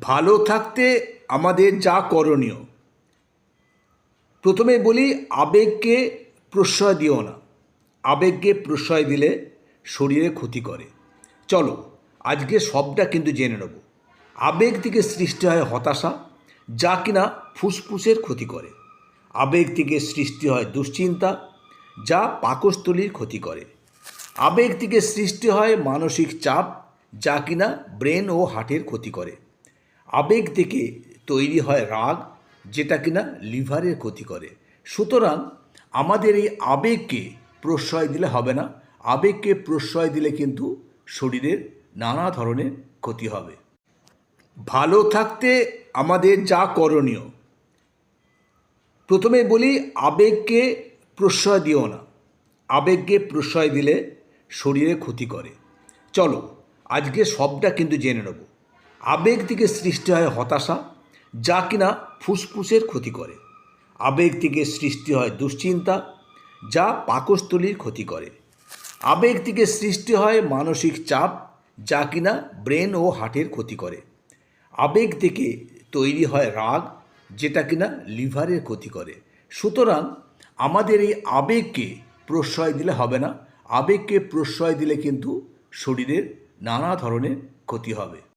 ভালো থাকতে আমাদের যা করণীয়। প্রথমে বলি, আবেগকে প্রশ্রয় দিও না। আবেগকে প্রশ্রয় দিলে শরীরে ক্ষতি করে। চলো, আজকে সবটা কিন্তু জেনে নেব। আবেগ থেকে সৃষ্টি হয় হতাশা, যা কিনা ফুসফুসের ক্ষতি করে। আবেগ থেকে সৃষ্টি হয় দুশ্চিন্তা, যা পাকস্থলীর ক্ষতি করে। আবেগ থেকে সৃষ্টি হয় মানসিক চাপ, যা কিনা ব্রেন ও হার্টের ক্ষতি করে। আবেগ থেকে তৈরি হয় রাগ, যেটা কিনা লিভারের ক্ষতি করে। সুতরাং আমাদের এই আবেগকে প্রশ্রয় দিলে হবে না। আবেগকে প্রশ্রয় দিলে কিন্তু শরীরের নানা ধরনের ক্ষতি হবে। ভালো থাকতে আমাদের যা করণীয়, প্রথমে বলি আবেগকে প্রশ্রয় দিও না। আবেগকে প্রশ্রয় দিলে শরীরে ক্ষতি করে। চলো আজকে সবটা কিন্তু জেনে নেব। আবেগ থেকে সৃষ্টি হয় হতাশা, যা কিনা ফুসফুসের ক্ষতি করে। আবেগ থেকে সৃষ্টি হয় দুশ্চিন্তা, যা পাকস্থলীর ক্ষতি করে। আবেগ থেকে সৃষ্টি হয় মানসিক চাপ, যা কিনা ব্রেন ও হার্টের ক্ষতি করে। আবেগ থেকে তৈরি হয় রাগ, যেটা কিনা লিভারের ক্ষতি করে। সুতরাং আমাদের এই আবেগকে প্রশ্রয় দিলে হবে না। আবেগকে প্রশ্রয় দিলে কিন্তু শরীরের নানা ধরনের ক্ষতি হবে।